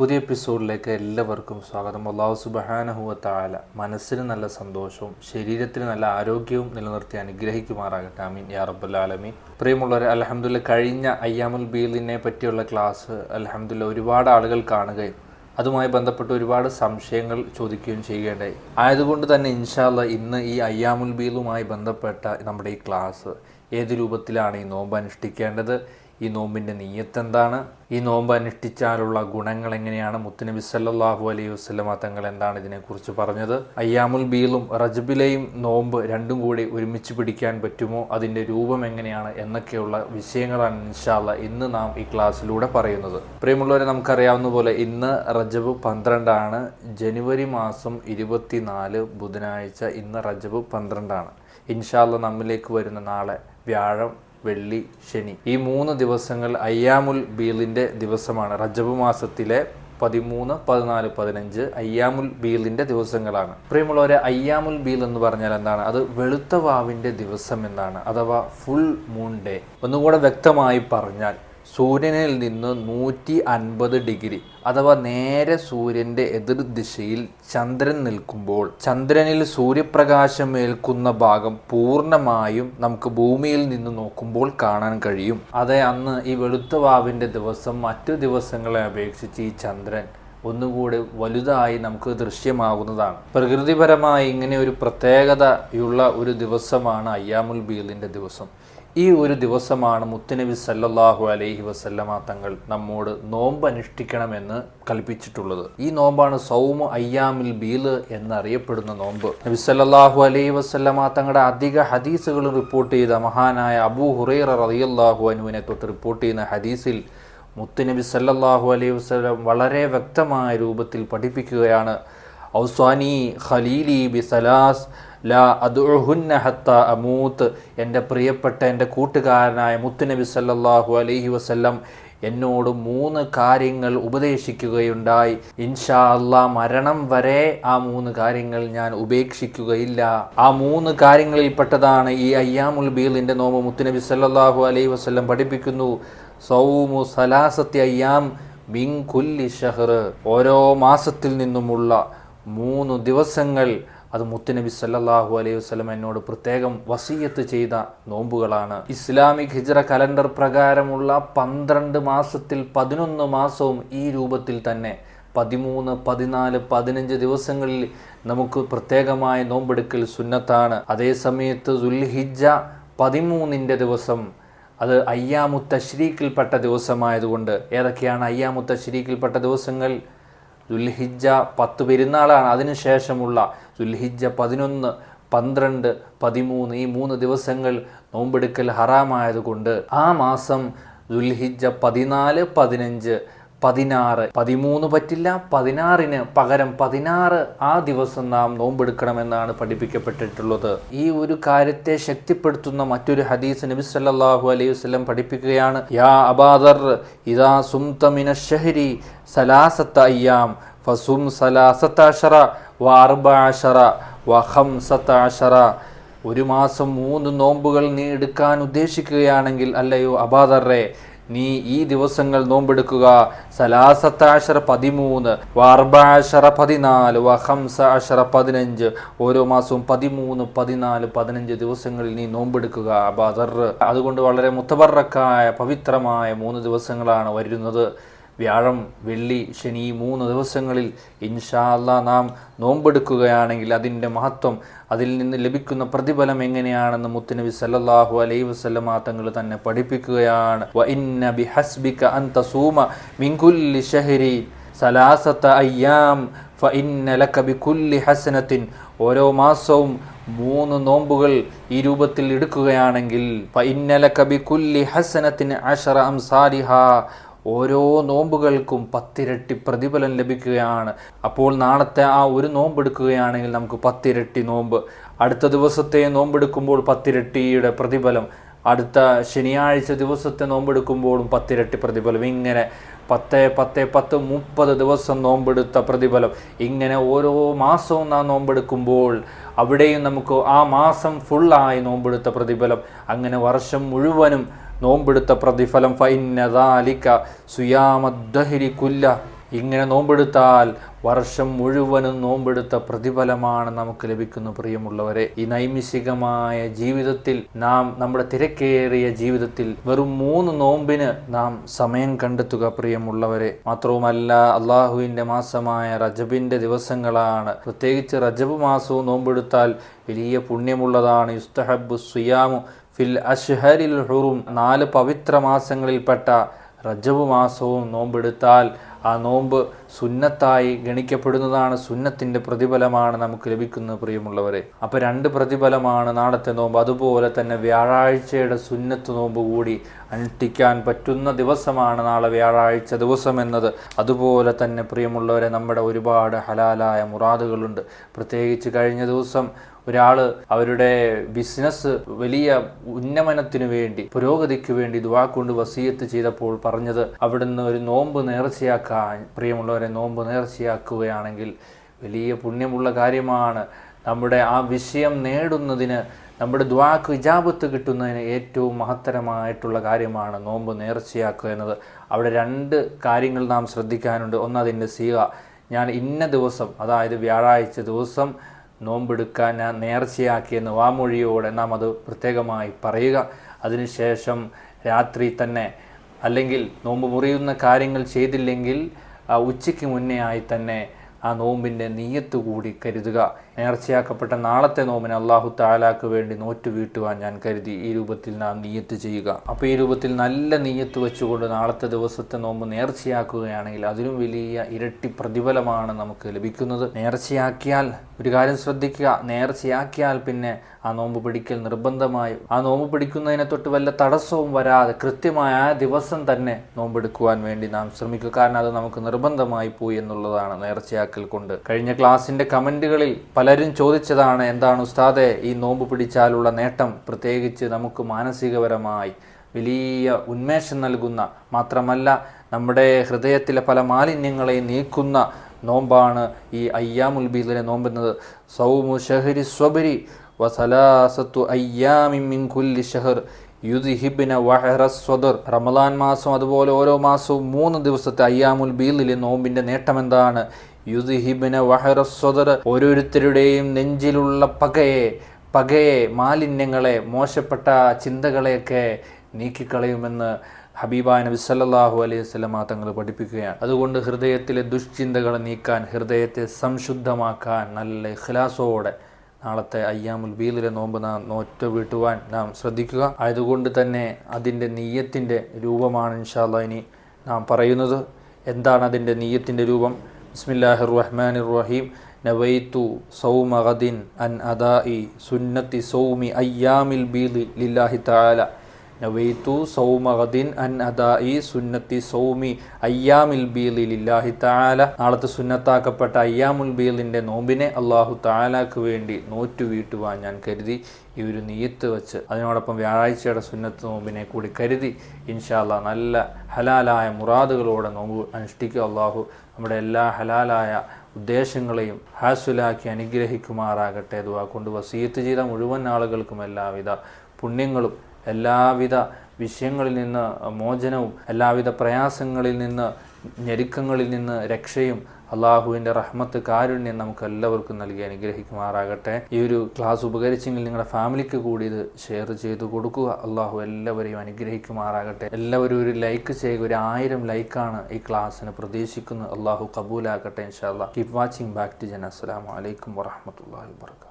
പുതിയ എപ്പിസോഡിലേക്ക് എല്ലാവർക്കും സ്വാഗതം. അള്ളാഹു സുബഹാനഹുവത്തായ മനസ്സിന് നല്ല സന്തോഷവും ശരീരത്തിന് നല്ല ആരോഗ്യവും നിലനിർത്തി അനുഗ്രഹിക്കുമാറാകട്ടെ. അമീൻ യാ റബ്ബൽ പ്രിയമുള്ളവർ അലഹമുല്ല കഴിഞ്ഞ അയ്യാമുൽ ബീലിനെ പറ്റിയുള്ള ക്ലാസ് അലഹമുല്ല ഒരുപാട് ആളുകൾ കാണുകയും അതുമായി ബന്ധപ്പെട്ട് ഒരുപാട് സംശയങ്ങൾ ചോദിക്കുകയും ചെയ്യുകയുണ്ടായി. ആയതുകൊണ്ട് തന്നെ ഇൻഷാല്ല ഇന്ന് ഈ അയ്യാമുൽ ബീലുമായി ബന്ധപ്പെട്ട നമ്മുടെ ഈ ക്ലാസ് ഏത് രൂപത്തിലാണ് ഈ നോമ്പ് അനുഷ്ഠിക്കേണ്ടത് ഈ നോമ്പിന്റെ നീയത്ത് എന്താണ് ഈ നോമ്പ് അനുഷ്ഠിച്ചാലുള്ള ഗുണങ്ങൾ എങ്ങനെയാണ്? മുത്തുനബി സല്ലാഹു അലൈഹി വസ്ലമ തങ്ങൾ എന്താണ് ഇതിനെക്കുറിച്ച് പറഞ്ഞത്? അയ്യാമുൽ ബീലും റജബിലെയും നോമ്പ് രണ്ടും കൂടി ഒരുമിച്ച് പിടിക്കാൻ പറ്റുമോ? അതിന്റെ രൂപം എങ്ങനെയാണ്? എന്നൊക്കെയുള്ള വിഷയങ്ങളാണ് ഇൻഷാല്ല ഇന്ന് നാം ഈ ക്ലാസ്സിലൂടെ പറയുന്നത്. പ്രിയമുള്ളവരെ നമുക്കറിയാവുന്ന പോലെ ഇന്ന് റജബ് പന്ത്രണ്ടാണ്. ജനുവരി മാസം ഇരുപത്തിനാല് ബുധനാഴ്ച ഇന്ന് റജബ് പന്ത്രണ്ടാണ്. ഇൻഷാല്ല നമ്മിലേക്ക് വരുന്ന നാളെ വ്യാഴം വെള്ളി ശനി. ഈ മൂന്ന് ദിവസങ്ങൾ അയ്യാമുൽ ബീലിന്റെ ദിവസമാണ്. റജബ് മാസത്തിലെ പതിമൂന്ന് പതിനാല് പതിനഞ്ച് അയ്യാമുൽ ബീലിന്റെ ദിവസങ്ങളാണ്. പ്രിയമുള്ളവരെ അയ്യാമുൽ ബീൽ എന്ന് പറഞ്ഞാൽ എന്താണ്? അത് വെളുത്ത വാവിന്റെ ദിവസം എന്നാണ്. അഥവാ ഫുൾ മൂൺ ഡേ. ഒന്നുകൂടെ വ്യക്തമായി പറഞ്ഞാൽ സൂര്യനിൽ നിന്ന് നൂറ്റി അൻപത് ഡിഗ്രി അഥവാ നേരെ സൂര്യന്റെ എതിർ ദിശയിൽ ചന്ദ്രൻ നിൽക്കുമ്പോൾ ചന്ദ്രനിൽ സൂര്യപ്രകാശം ഏൽക്കുന്ന ഭാഗം പൂർണമായും നമുക്ക് ഭൂമിയിൽ നിന്ന് നോക്കുമ്പോൾ കാണാൻ കഴിയും. അതെ അന്ന് ഈ വെളുത്ത വാവിന്റെ ദിവസം മറ്റു ദിവസങ്ങളെ അപേക്ഷിച്ച് ഈ ചന്ദ്രൻ ഒന്നുകൂടി വലുതായി നമുക്ക് ദൃശ്യമാകുന്നതാണ്. പ്രകൃതിപരമായി ഇങ്ങനെ ഒരു പ്രത്യേകതയുള്ള ഒരു ദിവസമാണ് അയ്യാമുൽ ബീലിന്റെ ദിവസം. ഈ ഒരു ദിവസമാണ് മുത്തുനബി സല്ലല്ലാഹു അലൈഹി വസല്ലമ തങ്ങൾ നമ്മോട് നോമ്പ് അനുഷ്ഠിക്കണമെന്ന് കൽപ്പിച്ചിട്ടുള്ളത്. ഈ നോമ്പാണ് സൗമു അയ്യാമിൽ ബീൽ എന്നറിയപ്പെടുന്ന നോമ്പ്. നബി സല്ലല്ലാഹു അലൈഹി വസല്ലമ തങ്ങളുടെ അധിക ഹദീസുകൾ റിപ്പോർട്ട് ചെയ്ത മഹാനായ അബൂ ഹുറൈറ റളിയല്ലാഹു അനുവിനെ തൊട്ട് റിപ്പോർട്ട് ചെയ്യുന്ന ഹദീസിൽ മുത്തുനബി സല്ലല്ലാഹു അലൈഹി വസല്ലം വളരെ വ്യക്തമായ രൂപത്തിൽ പഠിപ്പിക്കുകയാണ്. ഔസ്വാനി ഖലീലി ബി സലാസ് ലാ അദുഹുന്ന ഹത്ത അമൂത്ത്. എന്റെ പ്രിയപ്പെട്ട എന്റെ കൂട്ടുകാരനായ മുത്തുനബി സല്ലാഹു അലൈഹി വസല്ലം എന്നോട് മൂന്ന് കാര്യങ്ങൾ ഉപദേശിക്കുകയുണ്ടായി. ഇൻഷാ അള്ളാ മരണം വരെ ആ മൂന്ന് കാര്യങ്ങൾ ഞാൻ ഉപേക്ഷിക്കുകയില്ല. ആ മൂന്ന് കാര്യങ്ങളിൽ പെട്ടതാണ് ഈ അയ്യാമുൽ ബീലിന്റെ നോമ മുത്തുനബി സല്ലാഹു അലൈഹി വസല്ലം പഠിപ്പിക്കുന്നു. സൗമു സലാസത്തി അയ്യാം മിൻ കുല്ലി ഷഹർ ഓരോ മാസത്തിൽ നിന്നുമുള്ള മൂന്ന് ദിവസങ്ങൾ അത് മുത്തുനബി സല്ലാഹു അലൈഹി വസ്ലം എന്നോട് പ്രത്യേകം വസീയത്ത് ചെയ്ത നോമ്പുകളാണ്. ഇസ്ലാമിക് ഹിജ്റ കലണ്ടർ പ്രകാരമുള്ള പന്ത്രണ്ട് മാസത്തിൽ പതിനൊന്ന് മാസവും ഈ രൂപത്തിൽ തന്നെ പതിമൂന്ന് പതിനാല് പതിനഞ്ച് ദിവസങ്ങളിൽ നമുക്ക് പ്രത്യേകമായ നോമ്പെടുക്കൽ സുന്നത്താണ്. അതേ സമയത്ത് ദുൽഹിജ പതിമൂന്നിന്റെ ദിവസം അത് അയ്യാമു ശരീക്കിൽപ്പെട്ട ദിവസമായതുകൊണ്ട്. ഏതൊക്കെയാണ് അയ്യാമു ശരീക്കിൽപ്പെട്ട ദിവസങ്ങൾ? ദുൽഹിജ പത്ത് പെരുന്നാളാണ്. അതിനുശേഷമുള്ള ദുൽഹിജ പതിനൊന്ന് പന്ത്രണ്ട് പതിമൂന്ന് ഈ മൂന്ന് ദിവസങ്ങൾ നോമ്പെടുക്കൽ ഹറാമായതുകൊണ്ട് ആ മാസം ദുൽഹിജ പതിനാല് പതിനഞ്ച് പതിനാറ് പതിമൂന്ന് പറ്റില്ല പതിനാറിന് പകരം പതിനാറ് ആ ദിവസം നാം നോമ്പെടുക്കണമെന്നാണ് പഠിപ്പിക്കപ്പെട്ടിട്ടുള്ളത്. ഈ ഒരു കാര്യത്തെ ശക്തിപ്പെടുത്തുന്ന മറ്റൊരു ഹദീസ് നബി സല്ലാഹു അലൈഹി വസ്ലം പഠിപ്പിക്കുകയാണ് യാ അബാദർ ഇതാ സുംതമിന ഷഹരി സലാസത്ത അയ്യാം ഫസും സലാസത്താഷറ വ അർബ അഷറ വ ഹംസത്ത അഷറ ഒരു മാസം മൂന്ന് നോമ്പുകൾ നീ എടുക്കാൻ ഉദ്ദേശിക്കുകയാണെങ്കിൽ അല്ലയോ അബാദറെ നീ ഈ ദിവസങ്ങൾ നോമ്പെടുക്കുക. സലാസത്താശറ പതിമൂന്ന് വാർബാശറ പതിനാല് വഹംസ അഷറ പതിനഞ്ച്. ഓരോ മാസവും പതിമൂന്ന് പതിനാല് പതിനഞ്ച് ദിവസങ്ങളിൽ നീ നോമ്പെടുക്കുക അബാദർ. അതുകൊണ്ട് വളരെ മുത്തബറക്കായ പവിത്രമായ മൂന്ന് ദിവസങ്ങളാണ് വരുന്നത്. വ്യാഴം വെള്ളി ശനി മൂന്ന് ദിവസങ്ങളിൽ ഇൻഷാല്ല നാം നോമ്പെടുക്കുകയാണെങ്കിൽ അതിന്റെ മഹത്വം അതിൽ നിന്ന് ലഭിക്കുന്ന പ്രതിഫലം എങ്ങനെയാണെന്ന് മുത്തനബി സല്ലല്ലാഹു അലൈഹി വസല്ലമ തങ്ങൾ തന്നെ പഠിപ്പിക്കുകയാണ്. മിൻ കുല്ലി ഷഹരി അയ്യാം ലക ഹസനത്തിൻ. ഓരോ മാസവും മൂന്ന് നോമ്പുകൾ ഈ രൂപത്തിൽ എടുക്കുകയാണെങ്കിൽ ഫ ലക ബികുല്ലി ഹസനത്തിൻ അശറ അംസാലിഹ ഓരോ നോമ്പുകൾക്കും പത്തിരട്ടി പ്രതിഫലം ലഭിക്കുകയാണ്. അപ്പോൾ നാളത്തെ ആ ഒരു നോമ്പ് എടുക്കുകയാണെങ്കിൽ നമുക്ക് പത്തിരട്ടി നോമ്പ്. അടുത്ത ദിവസത്തെ നോമ്പെടുക്കുമ്പോൾ പത്തിരട്ടിയുടെ പ്രതിഫലം. അടുത്ത ശനിയാഴ്ച ദിവസത്തെ നോമ്പെടുക്കുമ്പോഴും പത്തിരട്ടി പ്രതിഫലം. ഇങ്ങനെ പത്ത് പത്ത് പത്ത് മുപ്പത് ദിവസം നോമ്പെടുത്ത പ്രതിഫലം. ഇങ്ങനെ ഓരോ മാസവും നാം നോമ്പെടുക്കുമ്പോൾ അവിടെയും നമുക്ക് ആ മാസം ഫുള്ളായി നോമ്പെടുത്ത പ്രതിഫലം. അങ്ങനെ വർഷം മുഴുവനും നോമ്പെടുത്ത പ്രതിഫലം ഫൈനദാലിക്ക സുയാമദ്ദഹരി കുല്ല. ഇങ്ങനെ നോമ്പെടുത്താൽ വർഷം മുഴുവനും നോമ്പെടുത്ത പ്രതിഫലമാണ് നമുക്ക് ലഭിക്കുന്നു പ്രിയമുള്ളവരെ. ഈ നൈമിഷികമായ ജീവിതത്തിൽ നാം നമ്മുടെ തിരക്കേറിയ ജീവിതത്തിൽ വെറും മൂന്ന് നോമ്പിന് നാം സമയം കണ്ടെത്തുക പ്രിയമുള്ളവരെ. മാത്രവുമല്ല അള്ളാഹുവിന്റെ മാസമായ റജബിന്റെ ദിവസങ്ങളാണ്. പ്രത്യേകിച്ച് റജബ് മാസവും നോമ്പെടുത്താൽ വലിയ പുണ്യമുള്ളതാണ്. യുസ്തഹബ് സുയാമു ഫിൽ അഷ്ഹരിൽ ഹുറും നാല് പവിത്ര മാസങ്ങളിൽപ്പെട്ട റജബ് മാസവും നോമ്പെടുത്താൽ ആ നോമ്പ് സുന്നത്തായി ഗണിക്കപ്പെടുന്നതാണ് സുന്നത്തിന്റെ പ്രതിഫലമാണ് നമുക്ക് ലഭിക്കുന്നത് പ്രിയമുള്ളവരെ. അപ്പോൾ രണ്ട് പ്രതിഫലമാണ് നാളത്തെ നോമ്പ്. അതുപോലെ തന്നെ വ്യാഴാഴ്ചയുടെ സുന്നത്ത് നോമ്പ് കൂടി അനുഷ്ഠിക്കാൻ പറ്റുന്ന ദിവസമാണ് നാളെ വ്യാഴാഴ്ച ദിവസം എന്നത്. അതുപോലെ തന്നെ പ്രിയമുള്ളവരെ നമ്മുടെ ഒരുപാട് ഹലാലായ മുറാദുകളുണ്ട്. പ്രത്യേകിച്ച് കഴിഞ്ഞ ദിവസം ഒരാൾ അവരുടെ ബിസിനസ് വലിയ ഉന്നമനത്തിനു വേണ്ടി പുരോഗതിക്ക് വേണ്ടി ദുവാ കൊണ്ട് വസീയത്ത് ചെയ്തപ്പോൾ പറഞ്ഞത് അവിടുന്ന് ഒരു നോമ്പ് നേർച്ചയാക്കാൻ പ്രിയമുള്ളവരെ നോമ്പ് നേർച്ചയാക്കുകയാണെങ്കിൽ വലിയ പുണ്യമുള്ള കാര്യമാണ്. നമ്മുടെ ആ വിഷയം നേടുന്നതിന് നമ്മുടെ ദ്വാക്ക് ഇജാബത്ത് കിട്ടുന്നതിന് ഏറ്റവും മഹത്തരമായിട്ടുള്ള കാര്യമാണ് നോമ്പ് നേർച്ചയാക്കുക എന്നത്. അവിടെ രണ്ട് കാര്യങ്ങൾ നാം ശ്രദ്ധിക്കാനുണ്ട്. ഒന്ന് അതിന്റെ സീക ഞാൻ ഇന്ന ദിവസം അതായത് വ്യാഴാഴ്ച ദിവസം നോമ്പെടുക്കാൻ നേർച്ചയാക്കിയെന്ന് വാമൊഴിയോടെ നാം അത് പ്രത്യേകമായി പറയുക. അതിനുശേഷം രാത്രി തന്നെ അല്ലെങ്കിൽ നോമ്പ് മുറിയുന്ന കാര്യങ്ങൾ ചെയ്തില്ലെങ്കിൽ ഉച്ചയ്ക്ക് മുന്നേ ആയി തന്നെ ആ നോമ്പിന്റെ നീയത്ത് കൂടി കരുതുക. നേർച്ചയാക്കപ്പെട്ട നാളത്തെ നോമ്പിന് അള്ളാഹു താലാക്ക് വേണ്ടി നോറ്റ് വീട്ടുവാൻ ഞാൻ കരുതി. ഈ രൂപത്തിൽ നാം നീയത്ത് ചെയ്യുക. അപ്പോൾ ഈ രൂപത്തിൽ നല്ല നീയത്ത് വെച്ചുകൊണ്ട് നാളത്തെ ദിവസത്തെ നോമ്പ് നേർച്ചയാക്കുകയാണെങ്കിൽ അതിലും വലിയ ഇരട്ടി പ്രതിഫലമാണ് നമുക്ക് ലഭിക്കുന്നത്. നേർച്ചയാക്കിയാൽ ഒരു കാര്യം ശ്രദ്ധിക്കുക. നേർച്ചയാക്കിയാൽ പിന്നെ ആ നോമ്പ് പിടിക്കൽ നിർബന്ധമായി. ആ നോമ്പ് പിടിക്കുന്നതിനെ തൊട്ട് വല്ല തടസ്സവും വരാതെ കൃത്യമായ ആ ദിവസം തന്നെ നോമ്പെടുക്കുവാൻ വേണ്ടി നാം ശ്രമിക്കുക. കാരണം അത് നമുക്ക് നിർബന്ധമായി പോയി എന്നുള്ളതാണ് നേർച്ചയാക്കൽ കൊണ്ട്. കഴിഞ്ഞ ക്ലാസിന്റെ കമന്റുകളിൽ പലരും ചോദിച്ചതാണ് എന്താണ് ഉസ്താദെ ഈ നോമ്പ് പിടിച്ചാലുള്ള നേട്ടം പ്രത്യേകിച്ച് നമുക്ക് മാനസികപരമായി വലിയ ഉന്മേഷം നൽകുന്ന മാത്രമല്ല നമ്മുടെ ഹൃദയത്തിലെ പല മാലിന്യങ്ങളെയും നീക്കുന്ന നോമ്പാണ് ഈ അയ്യാമുൽ ബീദിലെ നോമ്പെന്നത് സൗമു ഷഹരി സ്വബരി വസലാസത്തു അയ്യാമിൻ മിൻ കുല്ലി ഷഹർ യുദ്ഹിബിന വഹറസ്വദർ റമദാൻ മാസം അതുപോലെ ഓരോ മാസവും മൂന്ന് ദിവസത്തെ അയ്യാമുൽ ബീലിലെ നോമ്പിന്റെ നേട്ടം എന്താണ്? യുദ്ഹിബിന വഹറസ്വദർ ഓരോരുത്തരുടെയും നെഞ്ചിലുള്ള പകയെ പകയെ മാലിന്യങ്ങളെ മോശപ്പെട്ട ചിന്തകളെയൊക്കെ നീക്കിക്കളയുമെന്ന് ഹബീബാ നബി സല്ലാഹു അലൈഹി വസല്ലമ തങ്ങൾ പഠിപ്പിക്കുകയാണ്. അതുകൊണ്ട് ഹൃദയത്തിലെ ദുഷ്ചിന്തകൾ നീക്കാൻ ഹൃദയത്തെ സംശുദ്ധമാക്കാൻ നല്ല ഖിലാസോടെ നാളത്തെ അയ്യാമുൽ ബീലിലെ നോമ്പ് നാം നോറ്റ വീട്ടുവാൻ നാം ശ്രദ്ധിക്കുക. ആയതുകൊണ്ട് തന്നെ അതിന്റെ നീയത്തിന്റെ രൂപമാണ് ഇൻഷാല്ല ഇനി നാം പറയുന്നത്. എന്താണ് അതിന്റെ നീയത്തിന്റെ രൂപം? ബിസ്മില്ലാഹിർ റഹ്മാനിർ റഹീം നവൈത്തു സൗമ ഗദിൻ അൻ അദാഇ സുന്നത്തി സൗമി അയ്യാമിൽ ബീദി ലില്ലാഹി തആല. നവൈത്തു സൗമ ഗദിൻ അൻ അദാഇ സുന്നത്തി സൗമി അയ്യാമിൽ ബീദി ലില്ലാഹി തആല. നാളത്തെ സുന്നത്താക്കപ്പെട്ട അയ്യാമുൽ ബീദിന്റെ നോമ്പിനെ അള്ളാഹു താലാക്ക് വേണ്ടി നോറ്റു വീട്ടുവാൻ ഞാൻ കരുതി. ഈ ഒരു നീയത്ത് വെച്ച് അതിനോടൊപ്പം വ്യാഴാഴ്ചയുടെ സുന്നത്ത് നോമ്പിനെ കൂടി കരുതി. ഇൻഷാല്ല നല്ല ഹലാലായ മുറാദുകളോടെ നോമ്പ് അനുഷ്ഠിക്കുക അള്ളാഹു നമ്മുടെ എല്ലാ ഹലാലായ ഉദ്ദേശങ്ങളെയും ഹാസുലാക്കി അനുഗ്രഹിക്കുമാറാകട്ടെ. ദുവാ കൊണ്ട് വസീത്ത് ചെയ്ത മുഴുവൻ ആളുകൾക്കും എല്ലാവിധ പുണ്യങ്ങളും എല്ലാവിധ വിഷയങ്ങളിൽ നിന്ന് മോചനവും എല്ലാവിധ പ്രയാസങ്ങളിൽ നിന്ന് ഞെരുക്കങ്ങളിൽ നിന്ന് രക്ഷയും അള്ളാഹുവിന്റെ റഹ്മത്ത് കാരുണ്യം നമുക്ക് എല്ലാവർക്കും നൽകി അനുഗ്രഹിക്കുമാറാകട്ടെ. ഈ ഒരു ക്ലാസ് ഉപകരിച്ചെങ്കിൽ നിങ്ങളുടെ ഫാമിലിക്ക് കൂടി ഇത് ഷെയർ ചെയ്ത് കൊടുക്കുക. അള്ളാഹു എല്ലാവരെയും അനുഗ്രഹിക്കുമാറാകട്ടെ. എല്ലാവരും ഒരു ലൈക്ക് ചെയ്യുക. ഒരു ആയിരം ലൈക്കാണ് ഈ ക്ലാസ്സിന് പ്രതീക്ഷിക്കുന്നത്. അള്ളാഹു കബൂലാക്കട്ടെ ഇൻഷാല്ലാ കീപ് വാച്ചിങ് ബാക്ക് ടു ജന അസ്സലാമു അലൈക്കും വറഹമത്തല്ലാഹി വാബർക്കാത്തു